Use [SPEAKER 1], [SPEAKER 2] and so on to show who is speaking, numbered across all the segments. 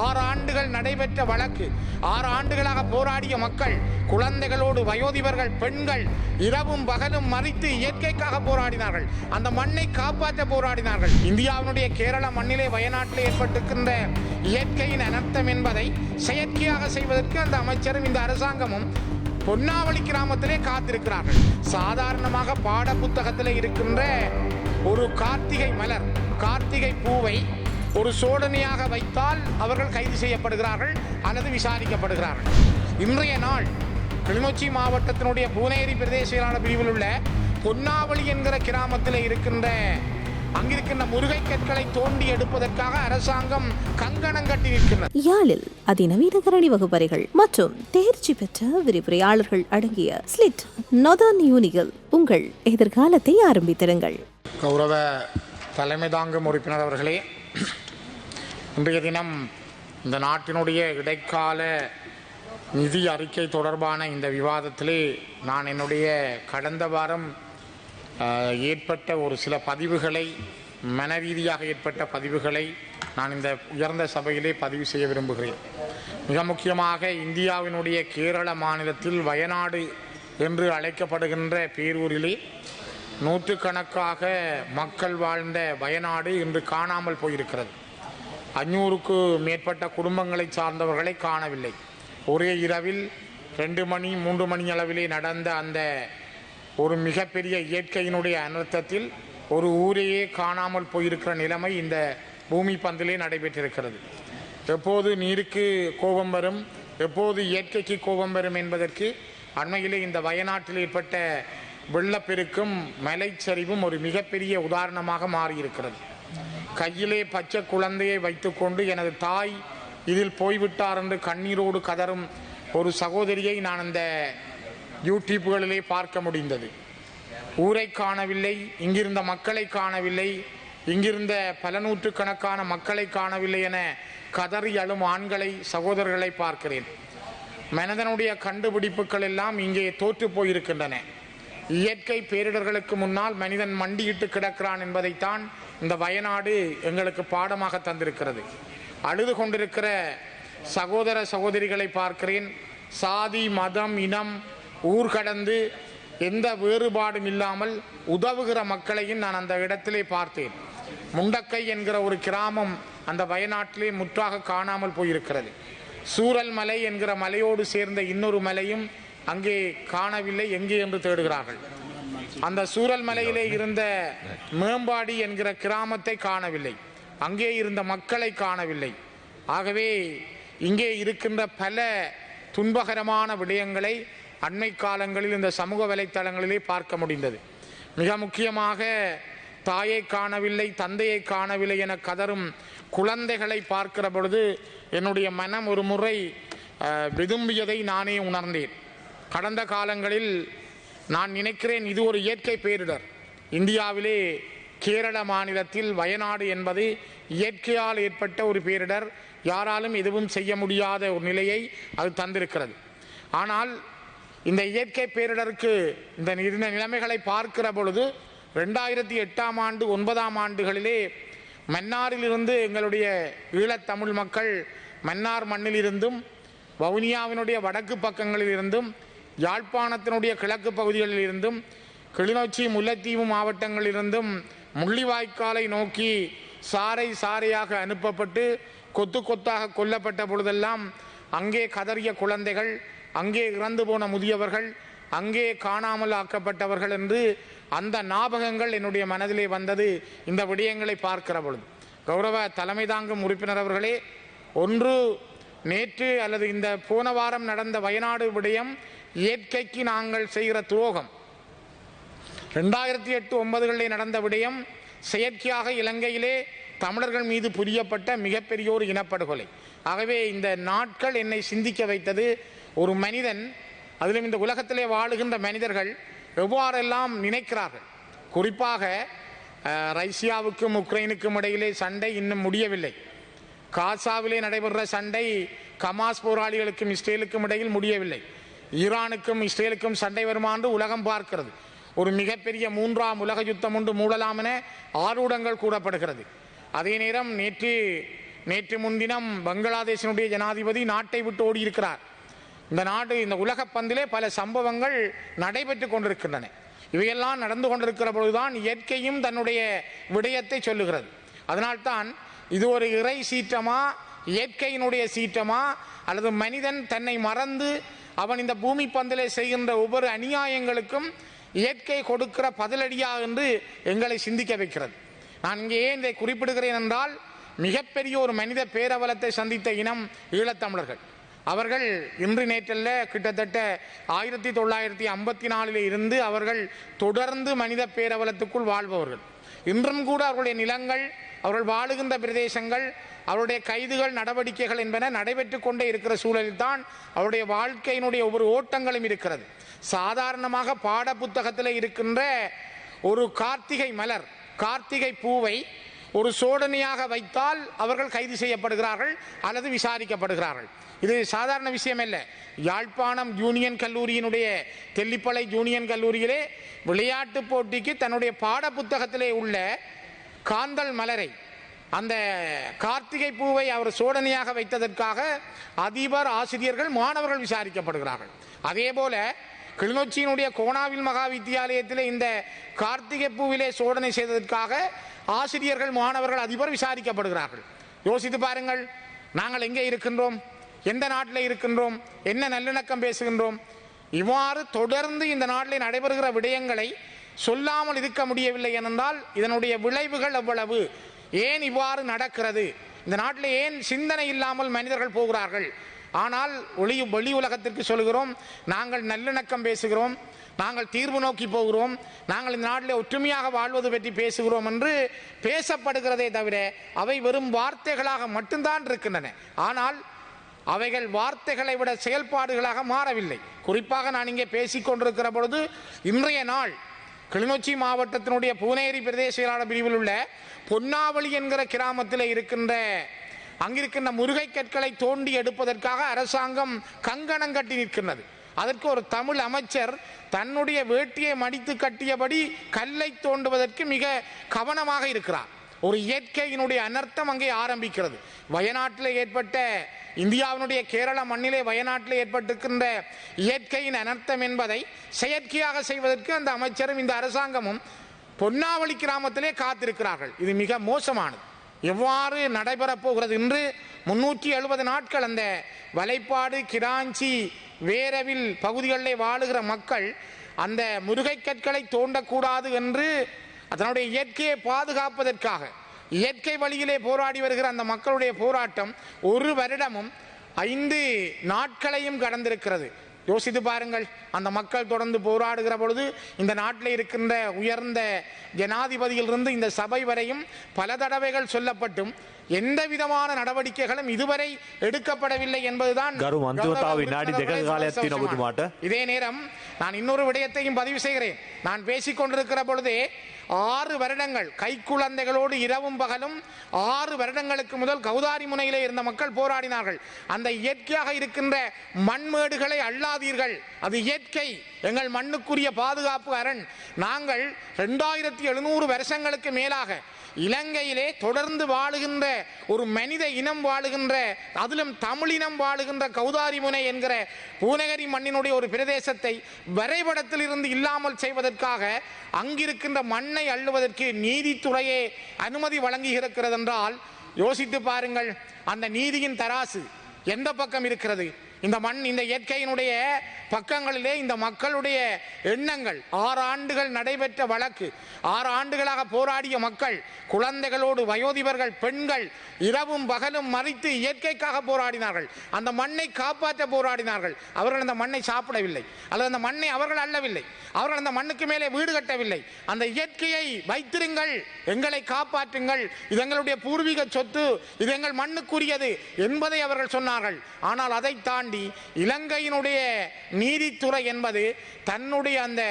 [SPEAKER 1] ஆறு ஆண்டுகள் நடைபெற்ற வழக்கு. ஆறு ஆண்டுகளாக போராடிய மக்கள் குழந்தைகளோடு வயோதிபர்கள் பெண்கள் இரவும் பகலும் மறித்து இயற்கைக்காக போராடினார்கள். அந்த மண்ணை காப்பாற்ற போராடினார்கள். இந்தியாவினுடைய கேரள மண்ணிலே வயநாட்டில் ஏற்பட்டிருக்கின்ற இயற்கையின் அனர்த்தம் என்பதை செயற்கையாக செய்வதற்கு அந்த அமைச்சரும் இந்த அரசாங்கமும் பொன்னாவளி கிராமத்திலே காத்திருக்கிறார்கள். சாதாரணமாக பாட புத்தகத்தில் இருக்கின்ற ஒரு கார்த்திகை மலர் கார்த்திகை பூவை ஒரு சோதனையாக வைத்தால் அவர்கள் கைது செய்யப்படுகிறார்கள் அல்லது விசாரிக்கப்படுகிறார்கள். இன்றைய நாள் கிளிநொச்சி மாவட்டத்தினுடைய பூனேரி பிரதேச செயலாளர் பிரிவில் உள்ள பொன்னாவளி என்கிற கிராமத்தில் இருக்கின்ற அங்கிருக்கின்ற முருகை கற்களை தோண்டி எடுப்பதற்காக அரசாங்கம் கங்கணம் கட்டி நிற்கின்றது
[SPEAKER 2] யாழில் அதிநவீன கரணி வகுப்பறைகள் மற்றும் தேர்ச்சி பெற்ற விரிவுரையாளர்கள் அடங்கிய ஸ்லிட் நொதான் யூனிகள் உங்கள் எதிர்காலத்தை ஆரம்பித்திருங்கள்.
[SPEAKER 1] கௌரவ தலைமை தாங்கும் உறுப்பினர் அவர்களே இன்றைய தினம் இந்த நாட்டினுடைய இடைக்கால நிதி அறிக்கை தொடர்பான இந்த விவாதத்திலே நான் என்னுடைய கடந்த வாரம் ஏற்பட்ட ஒரு சில பதிவுகளை மனரீதியாக ஏற்பட்ட பதிவுகளை நான் இந்த உயர்ந்த சபையிலே பதிவு செய்ய விரும்புகிறேன். மிக முக்கியமாக இந்தியாவினுடைய கேரள மாநிலத்தில் வயநாடு என்று அழைக்கப்படுகின்ற பேரூரிலே நூற்றுக்கணக்காக மக்கள் வாழ்ந்த வயநாடு இன்று காணாமல் போயிருக்கிறது. அஞ்சூறுக்கு மேற்பட்ட குடும்பங்களை சார்ந்தவர்களை காணவில்லை. ஒரே இரவில் ரெண்டு மணி மூன்று மணி அளவிலே நடந்த அந்த ஒரு மிகப்பெரிய இயற்கையினுடைய அனர்த்தத்தில் ஒரு ஊரையே காணாமல் போயிருக்கிற நிலைமை இந்த பூமி பந்திலே நடைபெற்றிருக்கிறது. எப்போது நீருக்கு கோபம் வரும் எப்போது இயற்கைக்கு கோபம் வரும் என்பதற்கு அண்மையிலே இந்த வயநாட்டில் ஏற்பட்ட வெள்ளப்பெருக்கும் மலைச்சரிவும் ஒரு மிகப்பெரிய உதாரணமாக மாறியிருக்கிறது. கையிலே பச்சை குழந்தையை வைத்துக்கொண்டு எனது தாய் இதில் போய்விட்டார் என்று கண்ணீரோடு கதறும் ஒரு சகோதரியை நான் அந்த யூடியூப்புகளிலே பார்க்க முடிந்தது. ஊரை காணவில்லை இங்கிருந்த மக்களை காணவில்லை இங்கிருந்த பல நூற்றுக்கணக்கான மக்களை காணவில்லை என கதறி அழும் ஆண்களை சகோதரர்களை பார்க்கிறேன். மனிதனுடைய கண்டுபிடிப்புகள் எல்லாம் இங்கே தோற்று போயிருக்கின்றன. இயற்கை பேரிடர்களுக்கு முன்னால் மனிதன் மண்டியிட்டு கிடக்கிறான் என்பதைத்தான் இந்த வயநாடு எங்களுக்கு பாடமாக தந்திருக்கிறது. அழுது கொண்டிருக்கிற சகோதர சகோதரிகளை பார்க்கிறேன். சாதி மதம் இனம் ஊர் கடந்து எந்த வேறுபாடும் இல்லாமல் உதவுகிற மக்களையும் நான் அந்த இடத்திலே பார்த்தேன். முண்டக்கை என்கிற ஒரு கிராமம் அந்த வயநாட்டிலே முற்றாக காணாமல் போயிருக்கிறது. சூரல் மலை என்கிற மலையோடு சேர்ந்த இன்னொரு மலையும் அங்கே காணவில்லை எங்கே என்று தேடுகிறார்கள். அந்த சூரல் மலையிலே இருந்த மேம்பாடி என்கிற கிராமத்தை காணவில்லை. அங்கே இருந்த மக்களை காணவில்லை. ஆகவே இங்கே இருக்கின்ற பல துன்பகரமான விடயங்களை அண்மை காலங்களில் இந்த சமூக வலைத்தளங்களிலே பார்க்க முடிந்தது. மிக முக்கியமாக தாயை காணவில்லை தந்தையை காணவில்லை என கதறும் குழந்தைகளை பார்க்கிற பொழுது என்னுடைய மனம் ஒரு முறை அஹ், விரும்பியதை நானே உணர்ந்தேன். கடந்த காலங்களில் நான் நினைக்கிறேன் இது ஒரு இயற்கை பேரிடர். இந்தியாவிலே கேரள மாநிலத்தில் வயநாடு என்பது இயற்கையால் ஏற்பட்ட ஒரு பேரிடர். யாராலும் எதுவும் செய்ய முடியாத ஒரு நிலையை அது தந்திருக்கிறது. ஆனால் இந்த இயற்கை பேரிடருக்கு இந்த நிலைமைகளை பார்க்கிற பொழுது ரெண்டாயிரத்தி எட்டாம் ஆண்டு ஒன்பதாம் ஆண்டுகளிலே மன்னாரிலிருந்து எங்களுடைய ஈழத்தமிழ் மக்கள் மன்னார் மண்ணிலிருந்தும் வவுனியாவினுடைய வடக்கு பக்கங்களிலிருந்தும் யாழ்ப்பாணத்தினுடைய கிழக்கு பகுதிகளில் இருந்தும் கிளிநொச்சி முல்லைத்தீவு மாவட்டங்களிலிருந்தும் முள்ளிவாய்க்காலை நோக்கி சாறை சாறையாக அனுப்பப்பட்டு கொத்து கொத்தாக கொல்லப்பட்ட பொழுதெல்லாம் அங்கே கதறிய குழந்தைகள் அங்கே இறந்து போன முதியவர்கள் அங்கே காணாமல் ஆக்கப்பட்டவர்கள் என்று அந்த ஞாபகங்கள் என்னுடைய மனதிலே வந்தது. இந்த விடயங்களை பார்க்கிற பொழுது. கௌரவ தலைமை தாங்கும் உறுப்பினர் அவர்களே ஒன்று நேற்று அல்லது இந்த போன வாரம் நடந்த வயநாடு விடயம் இயற்கைக்கு நாங்கள் செய்கிற துரோகம். ரெண்டாயிரத்தி எட்டு ஒன்பதுகளில் நடந்த விடயம் செயற்கையாக இலங்கையிலே தமிழர்கள் மீது புரியப்பட்ட மிகப்பெரிய ஒரு இனப்படுகொலை. ஆகவே இந்த நாட்கள் என்னை சிந்திக்க வைத்தது ஒரு மனிதன் அதிலும் இந்த உலகத்திலே வாழுகின்ற மனிதர்கள் எவ்வாறெல்லாம் நினைக்கிறார்கள்? குறிப்பாக அஹ், ரஷ்யாவுக்கும் உக்ரைனுக்கும் இடையிலே சண்டை இன்னும் முடியவில்லை. காசாவிலே நடைபெறுற சண்டை கமாஸ் போராளிகளுக்கும் இஸ்ரேலுக்கும் இடையில் முடியவில்லை. ஈரானுக்கும் இஸ்ரேலுக்கும் சண்டை வருமா என்று உலகம் பார்க்கிறது. ஒரு மிகப்பெரிய மூன்றாம் உலக யுத்தம் ஒன்று மூடலாம் என ஆரூடங்கள் கூறப்படுகிறது. அதே நேரம் நேற்று நேற்று முன்தினம் பங்களாதேஷினுடைய ஜனாதிபதி நாட்டை விட்டு ஓடியிருக்கிறார். இந்த நாடு இந்த உலக பந்திலே பல சம்பவங்கள் நடைபெற்று கொண்டிருக்கின்றன. இவையெல்லாம் நடந்து கொண்டிருக்கிற பொழுதுதான் இயற்கையும் தன்னுடைய விடயத்தை சொல்லுகிறது. அதனால்தான் இது ஒரு இறை சீற்றமா இயற்கையினுடைய சீற்றமா அல்லது மனிதன் தன்னை மறந்து அவன் இந்த பூமி பந்திலே செய்கின்ற ஒவ்வொரு அநியாயங்களுக்கும் இயற்கை கொடுக்கிற பதிலடியா என்று எங்களை சிந்திக்க வைக்கிறது. நான் இங்கே ஏன் இதை குறிப்பிடுகிறேன் என்றால் மிகப்பெரிய ஒரு மனித பேரவலத்தை சந்தித்த இனம் ஈழத்தமிழர்கள். அவர்கள் இன்று நேற்றல்ல கிட்டத்தட்ட ஆயிரத்தி தொள்ளாயிரத்தி ஐம்பத்தி நாலில் இருந்து அவர்கள் தொடர்ந்து மனித பேரவலத்துக்குள் வாழ்பவர்கள். இன்றும் கூட அவர்களுடைய நிலங்கள் அவர்கள் வாழுகின்ற பிரதேசங்கள் அவருடைய கைதுகள் நடவடிக்கைகள் என்பன நடைபெற்று கொண்டே இருக்கிற சூழலில் தான் அவருடைய வாழ்க்கையினுடைய ஒவ்வொரு ஓட்டங்களும் இருக்கிறது. சாதாரணமாக பாட புத்தகத்தில் இருக்கின்ற ஒரு கார்த்திகை மலர் கார்த்திகை பூவை ஒரு சோதனையாக வைத்தால் அவர்கள் கைது செய்யப்படுகிறார்கள் அல்லது விசாரிக்கப்படுகிறார்கள். இது சாதாரண விஷயம் அல்ல யாழ்ப்பாணம் யூனியன் கல்லூரியினுடைய தெல்லிப்பளை யூனியன் கல்லூரியிலே விளையாட்டு போட்டிக்கு தன்னுடைய பாட புத்தகத்திலே உள்ள காந்தல் மலரை அந்த கார்த்திகை பூவை அவர் சோதனையாக வைத்ததற்காக அதிபர் ஆசிரியர்கள் மாணவர்கள் விசாரிக்கப்படுகிறார்கள். அதே போல கிளிநொச்சியினுடைய கோணாவில் மகா வித்தியாலயத்தில் இந்த கார்த்திகை பூவிலே சோதனை செய்ததற்காக ஆசிரியர்கள் மாணவர்கள் அதிபர் விசாரிக்கப்படுகிறார்கள். யோசித்து பாருங்கள் நாங்கள் எங்கே இருக்கின்றோம்? எந்த நாட்டில் இருக்கின்றோம்? என்ன நல்லிணக்கம் பேசுகின்றோம்? இவ்வாறு தொடர்ந்து இந்த நாட்டில் நடைபெறுகிற விடயங்களை சொல்லாமல் இருக்க முடியவில்லை என்றால் இதனுடைய விளைவுகள் எவ்வளவு? ஏன் இவ்வாறு நடக்கிறது? இந்த நாட்டில் ஏன் சிந்தனை இல்லாமல் மனிதர்கள் போகிறார்கள்? ஆனால் ஒளி வெளி உலகத்திற்கு சொல்கிறோம் நாங்கள் நல்லிணக்கம் பேசுகிறோம் நாங்கள் தீர்வு நோக்கி போகிறோம். நாங்கள் இந்த நாட்டில் ஒற்றுமையாக வாழ்வது பற்றி பேசுகிறோம் என்று பேசப்படுகிறதே தவிர அவை வெறும் வார்த்தைகளாக மட்டும்தான் இருக்கின்றன. ஆனால் அவைகள் வார்த்தைகளை விட செயல்பாடுகளாக மாறவில்லை. குறிப்பாக நான் இங்கே பேசிக்கொண்டிருக்கிற பொழுது இன்றைய நாள் கிளிநொச்சி மாவட்டத்தினுடைய பூனேரி பிரதேச செயலாளர் பிரிவில் உள்ள பொன்னாவளி என்கிற கிராமத்தில் இருக்கின்ற அங்கிருக்கின்ற முருகை கற்களை தோண்டி எடுப்பதற்காக அரசாங்கம் கங்கணம் கட்டி நிற்கின்றது. அதற்கு ஒரு தமிழ் அமைச்சர் தன்னுடைய வேட்டியை மடித்து கட்டியபடி கல்லை தோண்டுவதற்கு மிக கவனமாக இருக்கிறார். ஒரு இயற்கையினுடைய அனர்த்தம் அங்கே ஆரம்பிக்கிறது. வயநாட்டில் ஏற்பட்ட இந்தியாவினுடைய கேரள மண்ணிலே வயநாட்டில் ஏற்பட்டிருக்கின்ற இயற்கையின் அனர்த்தம் என்பதை செயற்கையாக செய்வதற்கு அந்த அமைச்சரும் இந்த அரசாங்கமும் பொன்னாவளி கிராமத்திலே காத்திருக்கிறார்கள். இது மிக மோசமானது. எவ்வாறு நடைபெறப் போகிறது இன்று முன்னூற்றி எழுபது நாட்கள் அந்த வலைப்பாடு கிராஞ்சி வேரவில் பகுதிகளிலே வாழுகிற மக்கள் அந்த முருகை கற்களை தோண்டக்கூடாது என்று அதனுடைய இயற்கையை பாதுகாப்பதற்காக இயற்கை வழியிலே போராடி வருகிற அந்த மக்களுடைய போராட்டம் ஒரு வருடமும் ஐந்து நாட்களையும் கடந்திருக்கிறது. யோசித்து பாருங்கள் அந்த மக்கள் தொடர்ந்து போராடுகிற பொழுது இந்த நாட்டில் இருக்கின்ற உயர்ந்த ஜனாதிபதியிலிருந்து இந்த சபை வரையும் பல தடவைகள் சொல்லப்பட்டும். எந்த விதமான நடவடிக்கைகளும் இதுவரை எடுக்கப்படவில்லை என்பதுதான் இதே நேரம் நான் இன்னொரு விடயத்தையும் பதிவு செய்கிறேன். நான் பேசிக் கொண்டிருக்கிற பொழுதே ஆறு வருடங்கள் கைக்குழந்தைகளோடு இரவும் பகலும் ஆறு வருடங்களுக்கு முதல் கௌதாரி முனையிலே இருந்த மக்கள் போராடினார்கள். அந்த இயற்கையாக இருக்கின்ற மண்மேடுகளை அள்ளாதீர்கள். அது இயற்கை. எங்கள் மண்ணுக்குரிய பாதுகாப்பு அரண் நாங்கள் ரெண்டாயிரத்தி எழுநூறு வருஷங்களுக்கு மேலாக இலங்கையிலே தொடர்ந்து வாழுகின்ற ஒரு மனித இனம் வாழுகின்ற அதிலும் தமிழினம் வாழுகின்ற கௌதாரி முனை என்கிற பூநகரி மண்ணினுடைய ஒரு பிரதேசத்தை வரைபடத்தில் இருந்து இல்லாமல் செய்வதற்காக அங்கிருக்கின்ற மண்ணை அள்ளுவதற்கு நீதித்துறையே அனுமதி வழங்கி என்றால் யோசித்து பாருங்கள் அந்த நீதியின் தராசு எந்த பக்கம் இருக்கிறது? இந்த மண் இந்த இயற்கையினுடைய பக்கங்களிலே இந்த மக்களுடைய எண்ணங்கள். ஆறு ஆண்டுகள் நடைபெற்ற வழக்கு. ஆறு ஆண்டுகளாக போராடிய மக்கள் குழந்தைகளோடு வயோதிபர்கள் பெண்கள் இரவும் பகலும் மறித்து இயற்கைக்காக போராடினார்கள். அந்த மண்ணை காப்பாற்ற போராடினார்கள். அவர்கள் அந்த மண்ணை சாப்பிடவில்லை. அல்லது அந்த மண்ணை அவர்கள் அள்ளவில்லை அவர்கள் அந்த மண்ணுக்கு மேலே வீடு கட்டவில்லை. அந்த இயற்கையை வைத்திருங்கள். எங்களை காப்பாற்றுங்கள். இது எங்களுடைய பூர்வீக சொத்து. இது எங்கள் மண்ணுக்குரியது என்பதை அவர்கள் சொன்னார்கள். ஆனால் அதை தாண்டி இலங்கையினுடைய நீதித்துறை என்பது தன்னுடைய அந்த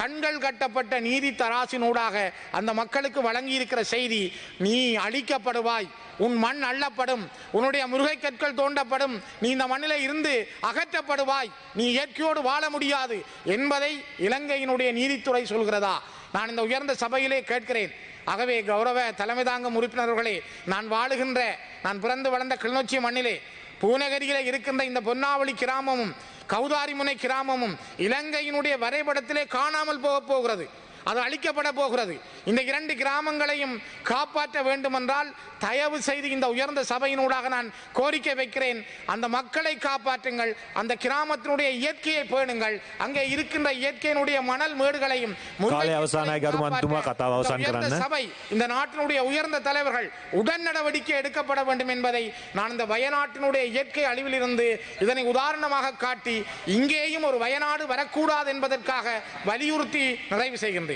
[SPEAKER 1] கண்கள் கட்டப்பட்ட நீதி தராசினூடாக அந்த மக்களுக்கு வழங்கியிருக்கிற செய்தி நீ அழிக்கப்படுவாய் உன் மண் அள்ளப்படும் உன்னுடைய முருகை கற்கள் தோண்டப்படும் நீ இந்த மண்ணிலே இருந்து அகற்றப்படுவாய் நீ இயற்கையோடு வாழ முடியாது என்பதை இலங்கையினுடைய நீதித்துறை சொல்கிறதா? நான் இந்த உயர்ந்த சபையிலே கேட்கிறேன். ஆகவே கௌரவ தலைமை தாங்கும் உறுப்பினர்களே நான் வாழுகின்ற நான் பிறந்து வளர்ந்த கிளிநொச்சி மண்ணிலே பூநகரியில் இருக்கின்ற இந்த பொன்னாவளி கிராமமும் கௌதாரிமுனை கிராமமும் இலங்கையினுடைய வரைபடத்திலே காணாமல் போக போகிறது. அது அழிக்கப்பட போகிறது. இந்த இரண்டு கிராமங்களையும் காப்பாற்ற வேண்டுமென்றால் தயவு செய்து இந்த உயர்ந்த சபையினூடாக நான் கோரிக்கை வைக்கிறேன். அந்த மக்களை காப்பாற்றுங்கள் அந்த கிராமத்தினுடைய இயற்கையை பேணுங்கள் அங்கே இருக்கின்ற இயற்கையினுடைய மணல் மேடுகளையும் சபை இந்த நாட்டினுடைய உயர்ந்த தலைவர்கள் உடன் நடவடிக்கை எடுக்கப்பட வேண்டும் என்பதை நான் இந்த வயநாட்டினுடைய இயற்கை அழிவிலிருந்து இதனை உதாரணமாக காட்டி இங்கேயும் ஒரு வயநாடு வரக்கூடாது என்பதற்காக வலியுறுத்தி நிறைவு செய்கின்றேன்.